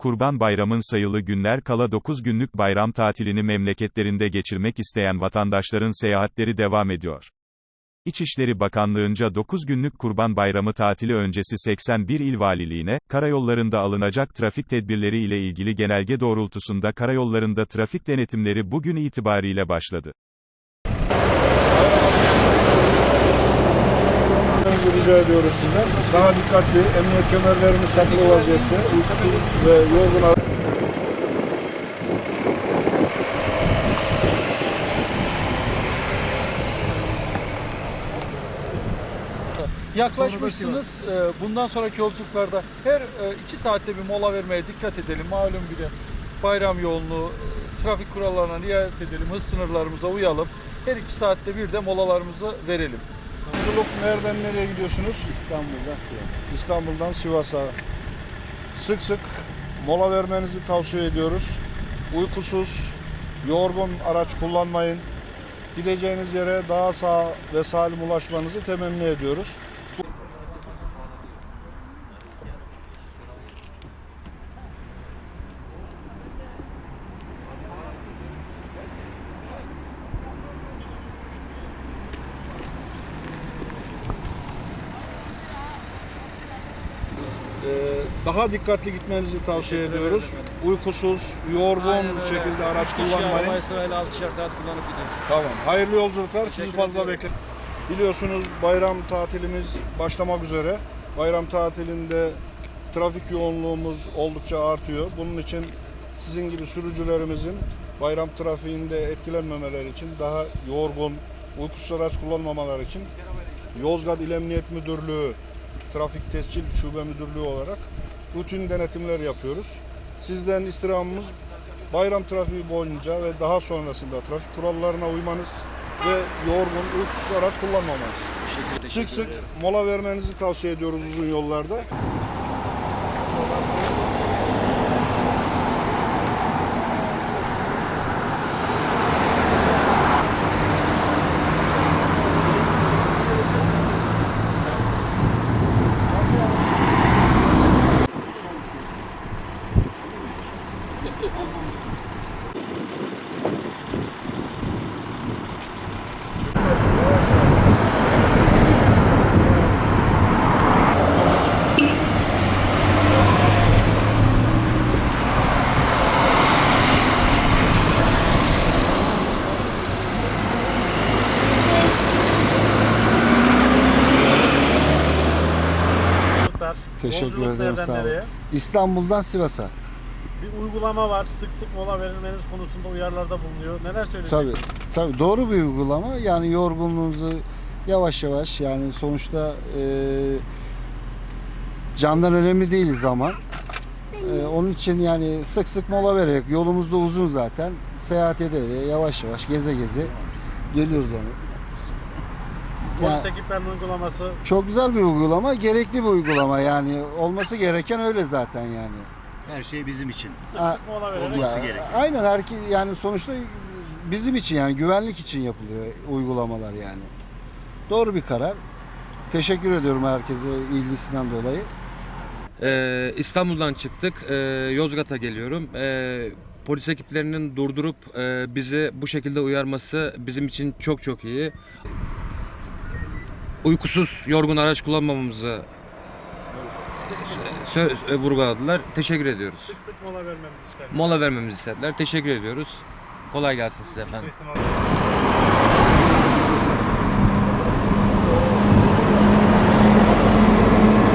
Kurban Bayramın sayılı günler kala 9 günlük bayram tatilini memleketlerinde geçirmek isteyen vatandaşların seyahatleri devam ediyor. İçişleri Bakanlığı'nca 9 günlük Kurban Bayramı tatili öncesi 81 il valiliğine, karayollarında alınacak trafik tedbirleri ile ilgili genelge doğrultusunda karayollarında trafik denetimleri bugün itibariyle başladı. Rica ediyoruz sizden. Daha dikkatli, emniyet kemerlerimiz takılı vaziyette, uykusuz ve yorgun Yaklaşmışsınız. Ee, Bundan sonraki yolculuklarda her e, iki saatte bir mola vermeye dikkat edelim. Malum bir de bayram yoğunluğu, e, trafik kurallarına riayet edelim, hız sınırlarımıza uyalım. Her iki saatte bir de molalarımızı verelim. Yolculuk nereden nereye gidiyorsunuz? İstanbul'dan Sivas. İstanbul'dan Sivas'a. Sık sık mola vermenizi tavsiye ediyoruz. Uykusuz, yorgun araç kullanmayın. Gideceğiniz yere daha sağ ve salim ulaşmanızı temenni ediyoruz. Daha dikkatli gitmenizi tavsiye ediyoruz. Uykusuz, yorgun şekilde araç kullanmayın. sırayla 6'şer saat kullanıp gidiyoruz. Tamam. Hayırlı yolculuklar. Sizi fazla beklet. Biliyorsunuz bayram tatilimiz başlamak üzere. Bayram tatilinde trafik yoğunluğumuz oldukça artıyor. Bunun için sizin gibi sürücülerimizin bayram trafiğinde etkilenmemeleri için daha yorgun, uykusuz araç kullanmamaları için Yozgat İl Emniyet Müdürlüğü Trafik Tescil Şube Müdürlüğü olarak rutin denetimler yapıyoruz. Sizden istirhamımız bayram trafiği boyunca ve daha sonrasında trafik kurallarına uymanız ve yorgun, uykusuz araç kullanmamanız. Sık sık mola vermenizi tavsiye ediyoruz uzun yollarda. Teşekkür Yolculuk ederim nereden sağ olun. nereye? İstanbul'dan Sivas'a. Bir uygulama var. Sık sık mola verilmeniz konusunda uyarılarda bulunuyor. Neler Tabii, söyleyeceksiniz? tabii doğru bir uygulama. Yani yorgunluğunuzu yavaş yavaş yani sonuçta e, candan önemli değil zaman. E, onun için yani sık sık mola vererek yolumuz da uzun zaten. Seyahat ederek yavaş yavaş geze geze geliyoruz onu. Polis Yani ekiplerinin uygulaması çok güzel bir uygulama, gerekli bir uygulama yani olması gereken öyle zaten yani. Her şey bizim için. sık sık mola vererek olması Ya, gerek. Aynen herki yani sonuçta bizim için yani güvenlik için yapılıyor uygulamalar yani. Doğru bir karar. Teşekkür ediyorum herkese ilgisinden dolayı. Ee, İstanbul'dan çıktık. Ee, Yozgat'a geliyorum. Ee, polis ekiplerinin durdurup e, bizi bu şekilde uyarması bizim için çok çok iyi. Uykusuz, yorgun araç kullanmamamızı sö- sö- vurguladılar. Teşekkür ediyoruz. sık sık mola vermemizi isterim. Mola vermemizi istediler. Teşekkür ediyoruz. Kolay gelsin size efendim.